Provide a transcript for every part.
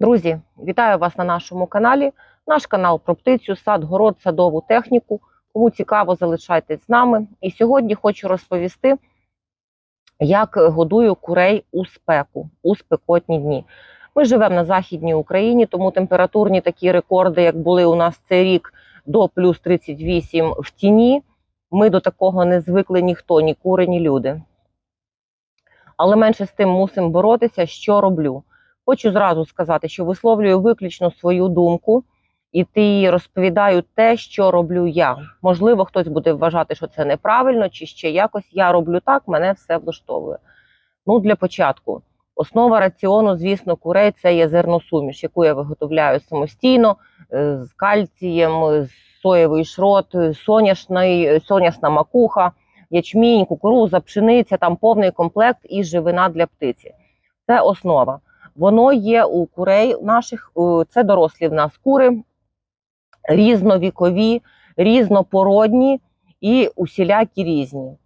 Друзі, вітаю вас на нашому каналі. Наш канал про птицю, сад, город, садову техніку. Кому цікаво, залишайтесь з нами. І сьогодні хочу розповісти, як годую курей у спеку, у спекотні дні. Ми живемо на Західній Україні, тому температурні такі рекорди, як були у нас цей рік до плюс 38 в тіні. Ми до такого не звикли ніхто, ні кури, ні люди. Але менше з тим мусимо боротися, що роблю. Хочу зразу сказати, що висловлюю виключно свою думку і ти розповідаю те, що роблю я. Можливо, хтось буде вважати, що це неправильно, чи ще якось я роблю так, мене все влаштовує. Ну, для початку, основа раціону, звісно, курей це є зерносуміш, яку я виготовляю самостійно е, з кальцієм, з соєвий шрот, соняшний, соняшна макуха, ячмінь, кукуруза, пшениця, там повний комплект і живина для птиці. Це основа. Воно є у курей наших, це дорослі в нас кури, різновікові, різнопородні і усілякі різні.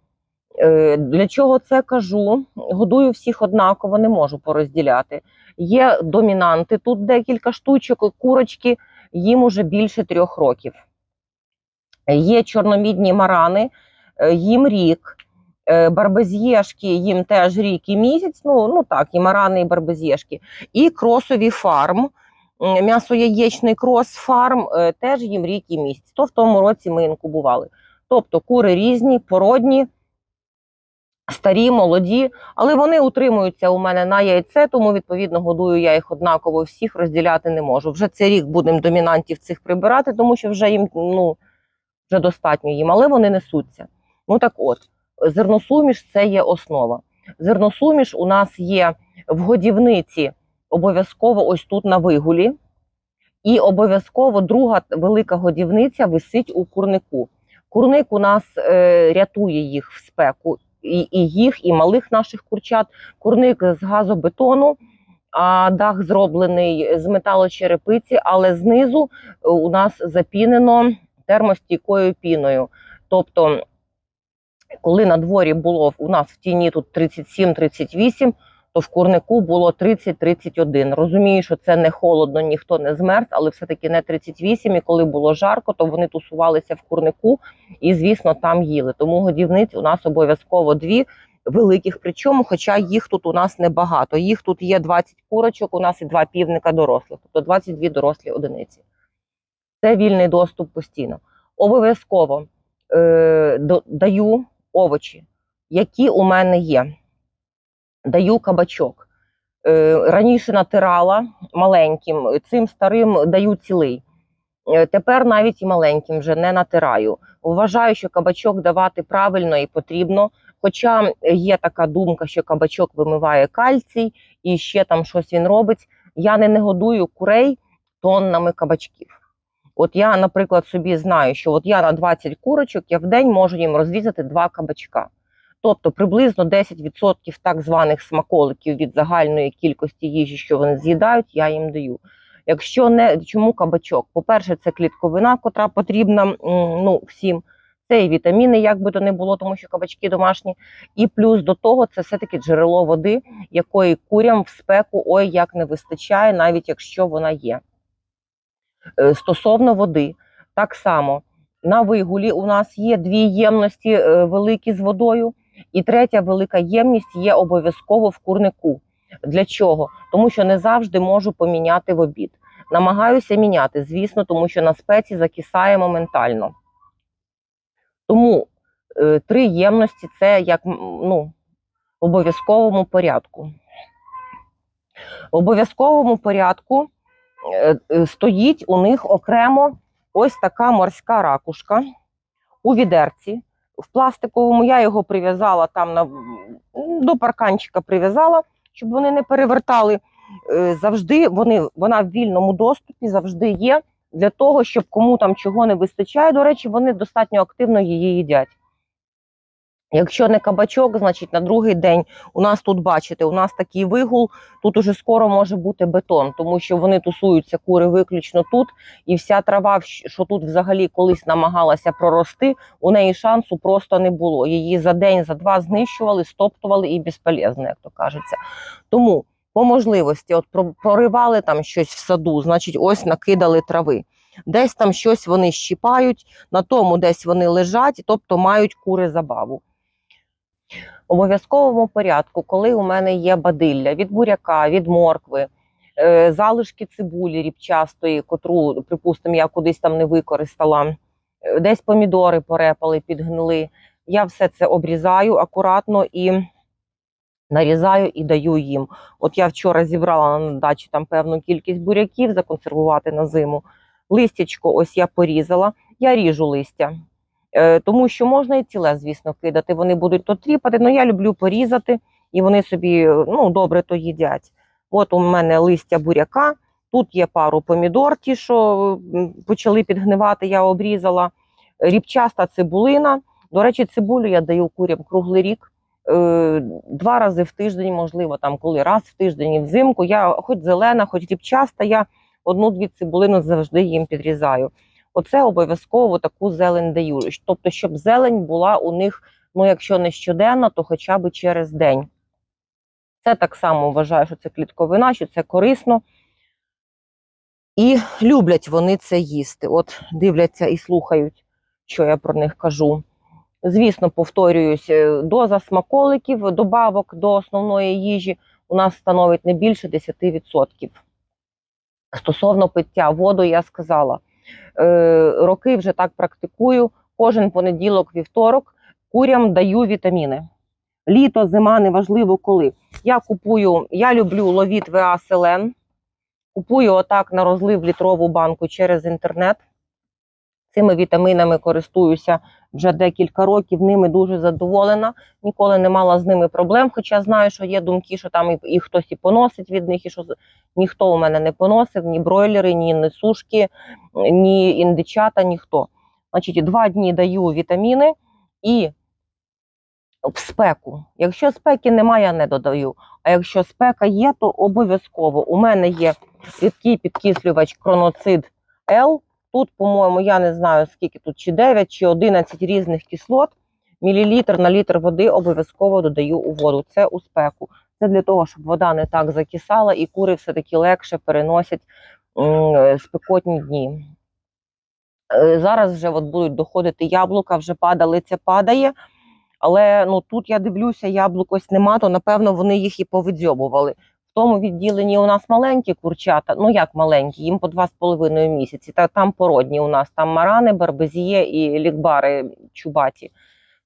Е, Для чого це кажу? Годую всіх однаково, не можу порозділяти. Є домінанти, тут декілька штучок, курочки, їм уже більше трьох років. Є чорномідні марани, е, їм рік. Е, Барбезєшки їм теж рік і місяць, ну, ну так, і марани, і барбезєшки. І кросові фарм, м'ясо-яєчний крос фарм, е, теж їм рік і місяць. То в тому році ми інкубували. Тобто кури різні, породні, старі, молоді, але вони утримуються у мене на яйце, тому відповідно годую я їх однаково всіх розділяти не можу. Вже цей рік будемо домінантів цих прибирати, тому що вже їм ну, вже достатньо їм, але вони несуться. Ну так от, зерносуміш це є основа. Зерносуміш у нас є в годівниці обов'язково ось тут на вигулі. І обов'язково друга велика годівниця висить у курнику. Курник у нас е, рятує їх в спеку, і, і їх, і малих наших курчат. Курник з газобетону, а дах зроблений з металочерепиці, але знизу у нас запінено термостійкою піною. Тобто, коли на дворі було у нас в тіні тут 37-38, то в курнику було 30-31. Розумію, що це не холодно, ніхто не змерз, але все-таки не 38. І коли було жарко, то вони тусувалися в курнику і, звісно, там їли. Тому годівниць у нас обов'язково дві великих. Причому, хоча їх тут у нас небагато. Їх тут є 20 курочок, у нас і два півника дорослих, тобто 22 дорослі одиниці. Це вільний доступ постійно. Обов'язково е, даю овочі, які у мене є. Даю кабачок. Е, раніше натирала маленьким, цим старим даю цілий. Е, Тепер навіть і маленьким вже не натираю. Вважаю, що кабачок давати правильно і потрібно. Хоча є така думка, що кабачок вимиває кальцій і ще там щось він робить. Я не, не годую курей тоннами кабачків. От я, наприклад, собі знаю, що от я на 20 курочок я в день можу їм розрізати два кабачка. Тобто приблизно 10% так званих смаколиків від загальної кількості їжі, що вони з'їдають, я їм даю. Якщо не чому кабачок? По-перше, це клітковина, котра потрібна ну, всім. Це і вітаміни, як би то не було, тому що кабачки домашні. І плюс до того, це все-таки джерело води, якої курям в спеку ой як не вистачає, навіть якщо вона є. Е, Стосовно води, так само на вигулі у нас є дві ємності е, великі з водою, і третя велика ємність є обов'язково в курнику. Для чого? Тому що не завжди можу поміняти в обід. Намагаюся міняти, звісно, тому що на спеці закисає моментально. Тому е, три ємності це як ну, в обов'язковому порядку. В обов'язковому порядку стоїть у них окремо ось така морська ракушка у відерці. В пластиковому я його прив'язала там на, до парканчика прив'язала, щоб вони не перевертали. Е, Завжди вони, вона в вільному доступі завжди є для того, щоб кому там чого не вистачає. До речі, вони достатньо активно її їдять. Якщо не кабачок, значить на другий день у нас тут, бачите, у нас такий вигул, тут уже скоро може бути бетон, тому що вони тусуються кури виключно тут, і вся трава, що тут взагалі колись намагалася прорости, у неї шансу просто не було. Її за день, за два знищували, стоптували і безполезно, як то кажеться. Тому по можливості, от про- проривали там щось в саду, значить, ось накидали трави. Десь там щось вони щіпають, на тому десь вони лежать, тобто мають кури забаву. Обов'язковому порядку, коли у мене є бадилля від буряка, від моркви, е, залишки цибулі ріпчастої, котру, припустимо, я кудись там не використала, е, десь помідори порепали, підгнили. Я все це обрізаю акуратно і нарізаю і даю їм. От я вчора зібрала на дачі там певну кількість буряків законсервувати на зиму. Листячко, ось я порізала, я ріжу листя. Е, тому що можна і ціле, звісно, кидати. Вони будуть то тріпати, але я люблю порізати, і вони собі е, ну, добре то їдять. От у мене листя буряка, тут є пару помідор, ті, що почали підгнивати, я обрізала. Ріпчаста цибулина. До речі, цибулю я даю курям круглий рік. Е, Два рази в тиждень, можливо, там коли раз в тиждень взимку. Я хоч зелена, хоч ріпчаста, я одну-дві цибулину завжди їм підрізаю. Оце обов'язково таку зелень даю. Тобто, щоб зелень була у них, ну якщо не щоденно, то хоча б через день. Це так само вважаю, що це клітковина, що це корисно. І люблять вони це їсти. От дивляться і слухають, що я про них кажу. Звісно, повторююсь, е, доза смаколиків, добавок до основної їжі у нас становить не більше 10%. Стосовно пиття воду, я сказала, роки вже так практикую. Кожен понеділок, вівторок курям даю вітаміни. Літо, зима, неважливо коли. Я купую, я люблю ловіт ВА Селен. Купую отак на розлив літрову банку через інтернет. Цими вітамінами користуюся вже декілька років, ними дуже задоволена. Ніколи не мала з ними проблем. Хоча знаю, що є думки, що там і, і хтось і поносить від них, і що ніхто у мене не поносив, ні бройлери, ні несушки, ні індичата, ніхто. Значить, два дні даю вітаміни і в спеку. Якщо спеки немає, я не додаю. А якщо спека є, то обов'язково. У мене є рідкий підкислювач кроноцид L. Тут, по-моєму, я не знаю, скільки тут, чи 9, чи 11 різних кислот. Мілілітр на літр води обов'язково додаю у воду. Це у спеку. Це для того, щоб вода не так закисала, і кури все-таки легше переносять спекотні дні. Е, Зараз вже от будуть доходити яблука, вже падалиця падає. Але ну тут я дивлюся, яблук ось нема, то напевно вони їх і повидзьобували. Тому відділенні у нас маленькі курчата, ну як маленькі, їм по два з половиною місяці. Та там породні у нас там марани, барбезіє і лікбари чубаті.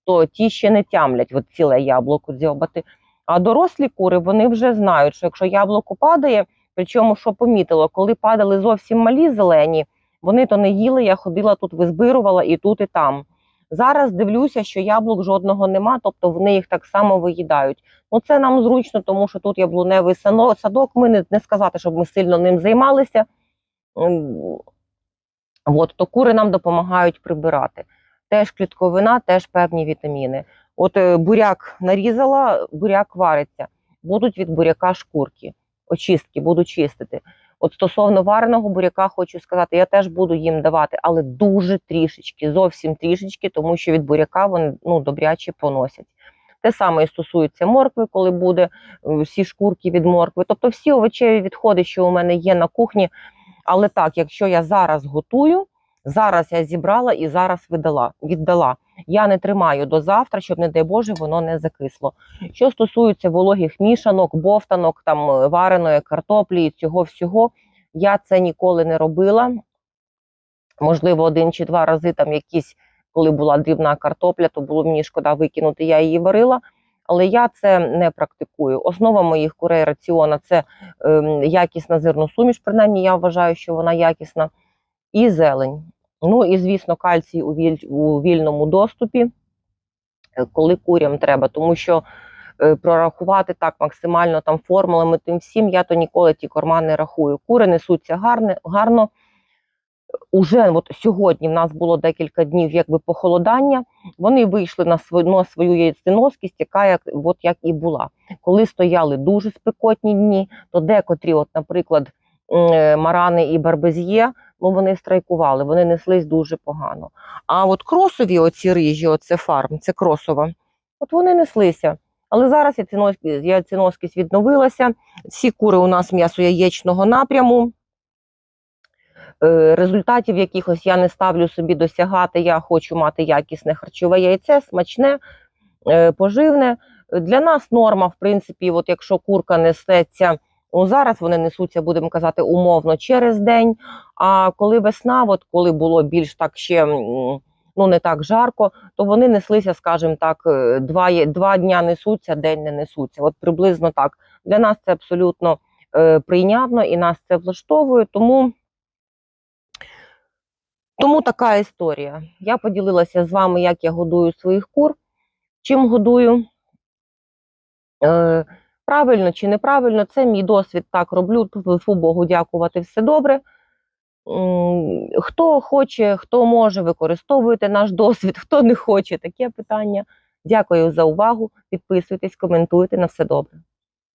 То ті ще не тямлять от ціле яблуко дзьобати. А дорослі кури вони вже знають, що якщо яблуко падає, причому що помітила, коли падали зовсім малі зелені, вони то не їли. Я ходила тут, визбирувала і тут, і там. Зараз дивлюся, що яблук жодного нема, тобто вони їх так само виїдають. Ну це нам зручно, тому що тут яблуневий садок. Ми не, не сказати, щоб ми сильно ним займалися. От, то кури нам допомагають прибирати. Теж клітковина, теж певні вітаміни. От е, буряк нарізала, буряк вариться. Будуть від буряка шкурки, очистки, буду чистити. От стосовно вареного буряка, хочу сказати, я теж буду їм давати, але дуже трішечки, зовсім трішечки, тому що від буряка вони ну, добряче поносять. Те саме і стосується моркви, коли буде е, всі шкурки від моркви. Тобто всі овочеві відходи, що у мене є на кухні. Але так, якщо я зараз готую, зараз я зібрала і зараз видала, віддала. Я не тримаю до завтра, щоб, не дай Боже, воно не закисло. Що стосується вологих мішанок, бовтанок, там е, вареної картоплі і цього всього, я це ніколи не робила. Можливо, один чи два рази там якісь, коли була дрібна картопля, то було мені шкода викинути, я її варила. Але я це не практикую. Основа моїх курей раціона це ем, якісна зерносуміш, принаймні я вважаю, що вона якісна, і зелень. Ну і, звісно, кальцій у, віль, у вільному доступі, е, коли курям треба, тому що е, прорахувати так максимально там формулами тим всім, я то ніколи ті корма не рахую. Кури несуться гарне, гарно. Уже от сьогодні в нас було декілька днів якби похолодання. Вони вийшли на свою, на свою яйценоскість, яка як, от як і була. Коли стояли дуже спекотні дні, то декотрі, от, наприклад, марани і барбезє, ну вони страйкували, вони неслись дуже погано. А от кросові, оці рижі, оце фарм, це кросова, от вони неслися. Але зараз яйценоскість, яйценоскість відновилася. Всі кури у нас м'ясо-яєчного напряму. Е, Результатів якихось я не ставлю собі досягати. Я хочу мати якісне харчове яйце, смачне, е, поживне. Для нас норма, в принципі, от якщо курка несеться, ну, зараз вони несуться, будемо казати, умовно через день. А коли весна, от коли було більш так ще ну не так жарко, то вони неслися, скажімо так, е, два, два дня несуться, день не несуться. От приблизно так. Для нас це абсолютно е, прийнятно і нас це влаштовує. Тому, тому така історія. Я поділилася з вами, як я годую своїх кур, чим годую. Е, правильно чи неправильно, це мій досвід, так роблю. Фу Богу, дякувати, все добре. Хто хоче, хто може, використовуйте наш досвід, хто не хоче, таке питання. Дякую за увагу. Підписуйтесь, коментуйте на все добре.